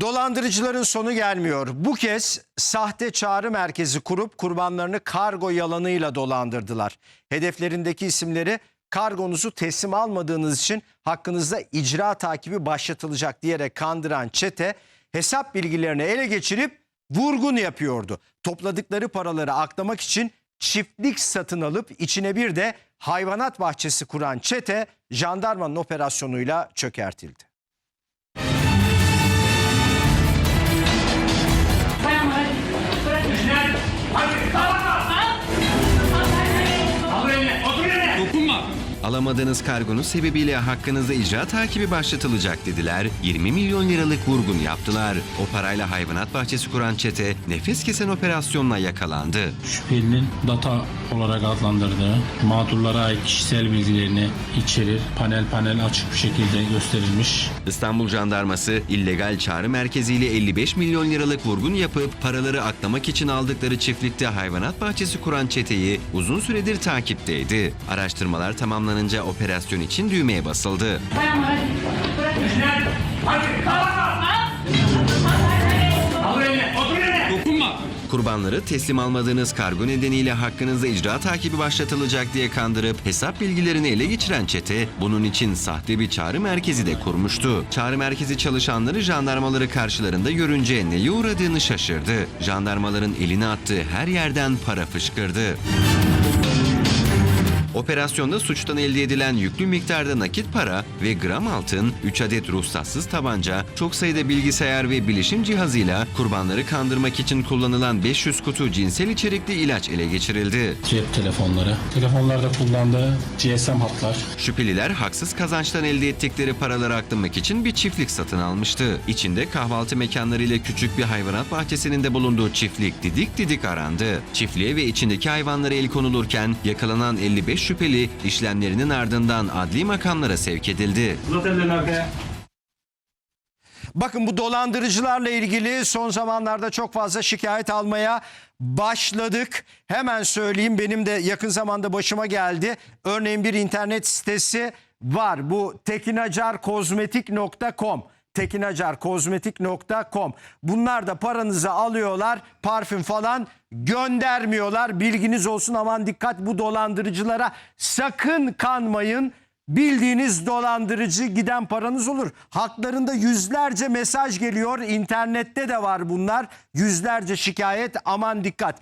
Dolandırıcıların sonu gelmiyor. Bu kez sahte çağrı merkezi kurup kurbanlarını kargo yalanıyla dolandırdılar. Hedeflerindeki isimleri kargonuzu teslim almadığınız için hakkınızda icra takibi başlatılacak diyerek kandıran çete hesap bilgilerini ele geçirip vurgun yapıyordu. Topladıkları paraları aklamak için çiftlik satın alıp içine bir de hayvanat bahçesi kuran çete jandarmanın operasyonuyla çökertildi. Alamadığınız kargonun sebebiyle hakkınızda icra takibi başlatılacak dediler. 20 milyon liralık vurgun yaptılar. O parayla hayvanat bahçesi kuran çete nefes kesen operasyonla yakalandı. Şüphelinin data olarak adlandırdığı mağdurlara ait kişisel bilgilerini içerir. Panel panel açık bir şekilde gösterilmiş. İstanbul Jandarması illegal çağrı merkeziyle 55 milyon liralık vurgun yapıp paraları aklamak için aldıkları çiftlikte hayvanat bahçesi kuran çeteyi uzun süredir takipteydi. Araştırmalar tamamlanınca operasyon için düğmeye basıldı. Dokunma. Kurbanları teslim almadığınız kargo nedeniyle hakkınızda icra takibi başlatılacak diye kandırıp hesap bilgilerini ele geçiren çete bunun için sahte bir çağrı merkezi de kurmuştu. Çağrı merkezi çalışanları jandarmaları karşılarında görünce neye uğradığını şaşırdı. Jandarmaların eline attığı her yerden para fışkırdı. Operasyonda suçtan elde edilen yüklü miktarda nakit para ve gram altın, 3 adet ruhsatsız tabanca, çok sayıda bilgisayar ve bilişim cihazıyla kurbanları kandırmak için kullanılan 500 kutu cinsel içerikli ilaç ele geçirildi. Cep telefonları. Telefonlarda kullandığı GSM hatlar. Şüpheliler haksız kazançtan elde ettikleri paraları aklamak için bir çiftlik satın almıştı. İçinde kahvaltı mekanları ile küçük bir hayvanat bahçesinin de bulunduğu çiftlik didik didik arandı. Çiftliğe ve içindeki hayvanlara el konulurken yakalanan 55 şüpheli işlemlerinin ardından adli makamlara sevk edildi. Bakın bu dolandırıcılarla ilgili son zamanlarda çok fazla şikayet almaya başladık. Hemen söyleyeyim benim de yakın zamanda başıma geldi. Örneğin bir internet sitesi var. Bu tekinacarkozmetik.com tekinacarkozmetik.com Bunlar da paranızı alıyorlar parfüm falan göndermiyorlar. Bilginiz olsun aman dikkat bu dolandırıcılara sakın kanmayın. Bildiğiniz dolandırıcı giden paranız olur. Haklarında yüzlerce mesaj geliyor. İnternette de var bunlar. Yüzlerce şikayet aman dikkat.